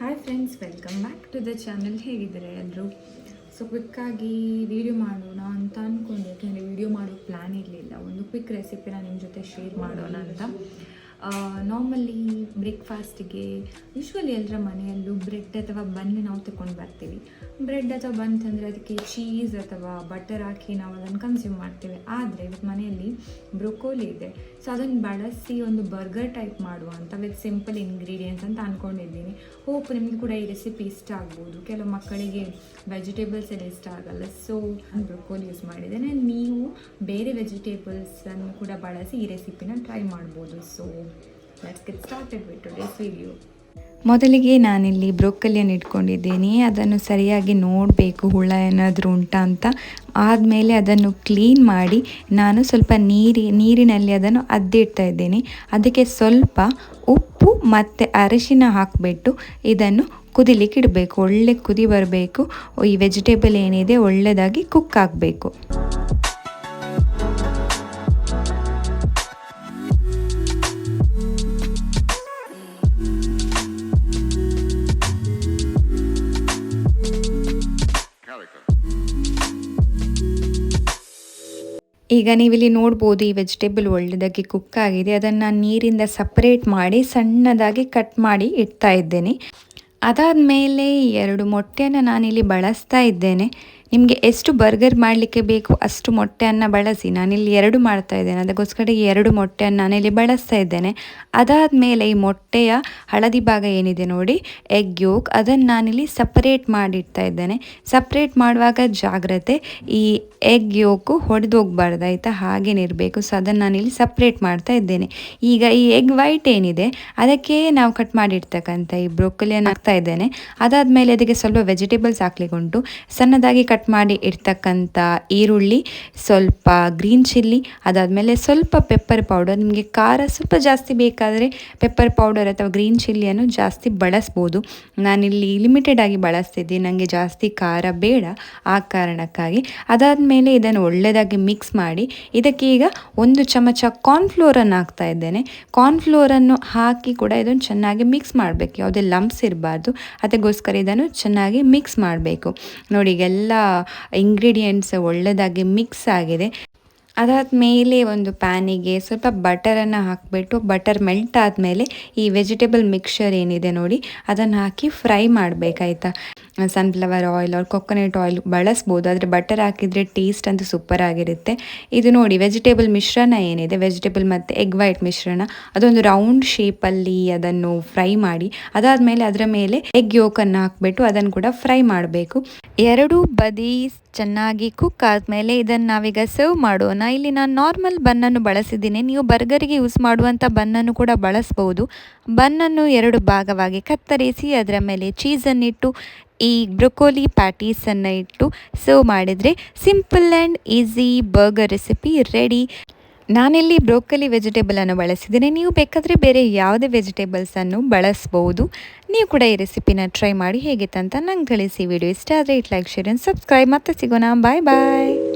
Hi friends welcome back to the channel ಹೇಗಿದ್ದಾರೆ ಎಲ್ಲರೂ so ಕ್ವಿಕ್ಕಾಗಿ video ಮಾಡೋಣ ಅಂತ ಅಂದ್ಕೊಂಡು ಯಾಕೆಂದರೆ ವಿಡಿಯೋ ಮಾಡೋ ಪ್ಲ್ಯಾನ್ ಇರಲಿಲ್ಲ. ಒಂದು ಕ್ವಿಕ್ ರೆಸಿಪಿನ ನಿಮ್ಮ ಜೊತೆ ಶೇರ್ ಮಾಡೋಣ ಅಂತ. ನಾರ್ಮಲಿ ಬ್ರೇಕ್ಫಾಸ್ಟಿಗೆ ಯೂಶ್ವಲಿ ಎಲ್ಲರ ಮನೆಯಲ್ಲೂ ಬ್ರೆಡ್ ಅಥವಾ ಬನ್ ನಾವು ತಗೊಂಡು ಬರ್ತೀವಿ. ಬ್ರೆಡ್ ಅಥವಾ ಬನ್ ತಂದರೆ ಅದಕ್ಕೆ ಚೀಸ್ ಅಥವಾ ಬಟರ್ ಹಾಕಿ ನಾವು ಅದನ್ನು ಕನ್ಸ್ಯೂಮ್ ಮಾಡ್ತೇವೆ. ಆದರೆ ಇವತ್ತು ಮನೆಯಲ್ಲಿ ಬ್ರೊಕೋಲಿ ಇದೆ. ಸೊ ಅದನ್ನು ಬಳಸಿ ಒಂದು ಬರ್ಗರ್ ಟೈಪ್ ಮಾಡುವ ಅಂತ ವಿತ್ ಸಿಂಪಲ್ ಇಂಗ್ರೀಡಿಯೆಂಟ್ಸ್ ಅಂತ ಅಂದ್ಕೊಂಡಿದ್ದೀನಿ ಹೋಪ್ ನಿಮಗೆ ಕೂಡ ಈ ರೆಸಿಪಿ ಇಷ್ಟ ಆಗ್ಬೋದು. ಕೆಲವು ಮಕ್ಕಳಿಗೆ ವೆಜಿಟೇಬಲ್ಸ್ ಎಲ್ಲ ಇಷ್ಟ ಆಗಲ್ಲ. ಸೊ ನಾನು ಬ್ರೊಕೋಲಿ ಯೂಸ್ ಮಾಡಿದ್ದೇನೆ. ನೀವು ಬೇರೆ ವೆಜಿಟೇಬಲ್ಸನ್ನು ಕೂಡ ಬಳಸಿ ಈ ರೆಸಿಪಿನ ಟ್ರೈ ಮಾಡ್ಬೋದು. So let's get started with today's video ಮೊದಲಿಗೆ ನಾನಿಲ್ಲಿ ಬ್ರೊಕ್ಕಲಿಯನ್ನು ಇಟ್ಕೊಂಡಿದ್ದೀನಿ, ಅದನ್ನು ಸರಿಯಾಗಿ ನೋಡಬೇಕು ಹುಳ ಏನಾದರೂ ಉಂಟಾ ಅಂತ. ಆದಮೇಲೆ ಅದನ್ನು ಕ್ಲೀನ್ ಮಾಡಿ ನಾನು ಸ್ವಲ್ಪ ನೀರಿ, ನೀರಿನಲ್ಲಿ ಅದನ್ನು ಅದ್ದಿಡ್ತಾ ಇದ್ದೀನಿ. ಅದಕ್ಕೆ ಸ್ವಲ್ಪ ಉಪ್ಪು ಮತ್ತು ಅರಿಶಿನ ಹಾಕಿಬಿಟ್ಟು ಇದನ್ನು ಕುದಿಲಿಕ್ಕೆ ಇಡಬೇಕು. ಒಳ್ಳೆ ಕುದಿ ಬರಬೇಕು. ಈ ವೆಜಿಟೇಬಲ್ ಏನಿದೆ ಒಳ್ಳೆಯದಾಗಿ ಕುಕ್ ಆಗಬೇಕು. ಈಗ ನೀವಿಲ್ಲಿ ನೋಡ್ಬೋದು ಈ ವೆಜಿಟೇಬಲ್ ಒಳ್ಳೆಯದಾಗಿ ಕುಕ್ ಆಗಿದೆ. ಅದನ್ನು ನಾನು ನೀರಿಂದ ಸಪ್ರೇಟ್ ಮಾಡಿ ಸಣ್ಣದಾಗಿ ಕಟ್ ಮಾಡಿ ಇಡ್ತಾ ಇದ್ದೇನೆ. ಅದಾದ ಮೇಲೆ ಎರಡು ಮೊಟ್ಟೆಯನ್ನು ನಾನಿಲ್ಲಿ ಬಳಸ್ತಾ ಇದ್ದೇನೆ. ನಿಮಗೆ ಎಷ್ಟು ಬರ್ಗರ್ ಮಾಡಲಿಕ್ಕೆ ಬೇಕು ಅಷ್ಟು ಮೊಟ್ಟೆಯನ್ನು ಬಳಸಿ. ನಾನಿಲ್ಲಿ ಎರಡು ಮಾಡ್ತಾ ಇದ್ದೇನೆ. ಅದಕ್ಕೋಸ್ಕರ ಈ ಎರಡು ಮೊಟ್ಟೆಯನ್ನು ನಾನಿಲ್ಲಿ ಬಳಸ್ತಾ ಇದ್ದೇನೆ. ಅದಾದ ಮೇಲೆ ಈ ಮೊಟ್ಟೆಯ ಹಳದಿ ಭಾಗ ಏನಿದೆ ನೋಡಿ ಎಗ್ ಯೋಕ್ ಅದನ್ನು ನಾನಿಲ್ಲಿ ಸಪ್ರೇಟ್ ಮಾಡಿಡ್ತಾ ಇದ್ದೇನೆ. ಸಪ್ರೇಟ್ ಮಾಡುವಾಗ ಜಾಗ್ರತೆ, ಈ ಎಗ್ ಯೋಕು ಹೊಡೆದು ಹೋಗ್ಬಾರ್ದು ಆಯಿತಾ? ಹಾಗೇನೆ ಇರಬೇಕು. ಸೊ ಅದನ್ನು ನಾನಿಲ್ಲಿ ಸಪ್ರೇಟ್ ಮಾಡ್ತಾ ಇದ್ದೇನೆ. ಈಗ ಈ ಎಗ್ ವೈಟ್ ಏನಿದೆ, ಅದಕ್ಕೆ ನಾವು ಕಟ್ ಮಾಡಿರ್ತಕ್ಕಂಥ ಈ ಬ್ರೊಕೊಲಿಯನ್ನು ಹಾಕ್ತಾ ಇದ್ದೇನೆ. ಅದಾದಮೇಲೆ ಅದಕ್ಕೆ ಸ್ವಲ್ಪ ವೆಜಿಟೇಬಲ್ಸ್ ಹಾಕ್ಲಿಕ್ಕೆ ಉಂಟು. ಸಣ್ಣದಾಗಿ ಕಟ್ ಮಾಡಿ ಇಡ್ತಕ್ಕಂಥ ಈರುಳ್ಳಿ, ಸ್ವಲ್ಪ ಗ್ರೀನ್ ಚಿಲ್ಲಿ ಅದಾದಮೇಲೆ ಸ್ವಲ್ಪ ಪೆಪ್ಪರ್ ಪೌಡರ್ ನಿಮಗೆ ಖಾರ ಸ್ವಲ್ಪ ಜಾಸ್ತಿ ಬೇಕಾದರೆ ಪೆಪ್ಪರ್ ಪೌಡರ್ ಅಥವಾ ಗ್ರೀನ್ ಚಿಲ್ಲಿಯನ್ನು ಜಾಸ್ತಿ ಬಳಸ್ಬೋದು. ನಾನಿಲ್ಲಿ ಲಿಮಿಟೆಡ್ ಆಗಿ ಬಳಸ್ತಿದ್ದೀನಿ ನನಗೆ ಜಾಸ್ತಿ ಖಾರ ಬೇಡ ಆ ಕಾರಣಕ್ಕಾಗಿ. ಅದಾದಮೇಲೆ ಇದನ್ನು ಒಳ್ಳೆಯದಾಗಿ ಮಿಕ್ಸ್ ಮಾಡಿ, ಇದಕ್ಕೆ ಈಗ ಒಂದು ಚಮಚ ಕಾರ್ನ್ಫ್ಲೋರನ್ನು ಹಾಕ್ತಾ ಇದ್ದೇನೆ. ಕಾರ್ನ್ಫ್ಲೋರನ್ನು ಹಾಕಿ ಕೂಡ ಇದನ್ನು ಚೆನ್ನಾಗಿ ಮಿಕ್ಸ್ ಮಾಡಬೇಕು. ಯಾವುದೇ ಲಂಪ್ಸ್ ಇರಬಾರ್ದು. ಅದಕ್ಕೋಸ್ಕರ ಇದನ್ನು ಚೆನ್ನಾಗಿ ಮಿಕ್ಸ್ ಮಾಡಬೇಕು. ನೋಡಿ ಈಗೆಲ್ಲ ಇಂಗ್ರೀಡಿಯೆಂಟ್ಸ್ ಒಳ್ಳೆಯದಾಗಿ ಮಿಕ್ಸ್ ಆಗಿದೆ. ಅದಾದ ಮೇಲೆ ಒಂದು ಪ್ಯಾನಿಗೆ ಸ್ವಲ್ಪ ಬಟರನ್ನು ಹಾಕಿಬಿಟ್ಟು ಬಟರ್ ಮೆಲ್ಟ್ ಆದಮೇಲೆ ಈ ವೆಜಿಟೇಬಲ್ ಮಿಕ್ಸ್ಚರ್ ಏನಿದೆ ನೋಡಿ, ಅದನ್ನು ಹಾಕಿ fry ಮಾಡಬೇಕಾಯ್ತಾ? Sunflower oil or coconut oil ಬಳಸ್ಬೋದು, ಆದರೆ ಬಟರ್ ಹಾಕಿದರೆ ಟೇಸ್ಟ್ ಅಂತೂ ಸೂಪರ್ ಆಗಿರುತ್ತೆ. ಇದು ನೋಡಿ ವೆಜಿಟೇಬಲ್ ಮಿಶ್ರಣ ಏನಿದೆ? ವೆಜಿಟೇಬಲ್ ಮತ್ತು ಎಗ್ ವೈಟ್ ಮಿಶ್ರಣ. ಅದೊಂದು ರೌಂಡ್ ಶೇಪಲ್ಲಿ ಅದನ್ನು ಫ್ರೈ ಮಾಡಿ, ಅದಾದಮೇಲೆ ಅದರ ಮೇಲೆ ಎಗ್ ಯೋಕನ್ನು ಹಾಕಿಬಿಟ್ಟು ಅದನ್ನು ಕೂಡ ಫ್ರೈ ಮಾಡಬೇಕು. ಎರಡೂ ಬದಿ ಚೆನ್ನಾಗಿ ಕುಕ್ ಆದಮೇಲೆ ಇದನ್ನು ನಾವೀಗ ಸರ್ವ್ ಮಾಡೋಣ. ಇಲ್ಲಿ ನಾನು ನಾರ್ಮಲ್ ಬನ್ನನ್ನು ಬಳಸಿದ್ದೀನಿ. ನೀವು ಬರ್ಗರಿಗೆ ಯೂಸ್ ಮಾಡುವಂಥ ಬನ್ನನ್ನು ಕೂಡ ಬಳಸ್ಬೋದು. ಬನ್ನನ್ನು ಎರಡು ಭಾಗವಾಗಿ ಕತ್ತರಿಸಿ, ಅದರ ಮೇಲೆ ಚೀಸನ್ನಿಟ್ಟು ಈ ಬ್ರೊಕೋಲಿ ಪ್ಯಾಟೀಸನ್ನು ಇಟ್ಟು ಸರ್ವ್ ಮಾಡಿದರೆ simple and easy burger recipe ready. ನಾನಿಲ್ಲಿ ಬ್ರೋಕಲಿ ವೆಜಿಟೇಬಲನ್ನು ಬಳಸಿದ್ದೇನೆ. ನೀವು ಬೇಕಾದರೆ ಬೇರೆ ಯಾವುದೇ ವೆಜಿಟೇಬಲ್ಸನ್ನು ಬಳಸ್ಬೋದು. ನೀವು ಕೂಡ ಈ ರೆಸಿಪಿನ ಟ್ರೈ ಮಾಡಿ ಹೇಗಿತ್ತಂತ ನಂಗೆ ಕಳಿಸಿ. ವಿಡಿಯೋ ಇಷ್ಟ ಆದರೆ it like, share and subscribe. ಮತ್ತೆ ಸಿಗೋಣ. ಬಾಯ್ ಬಾಯ್.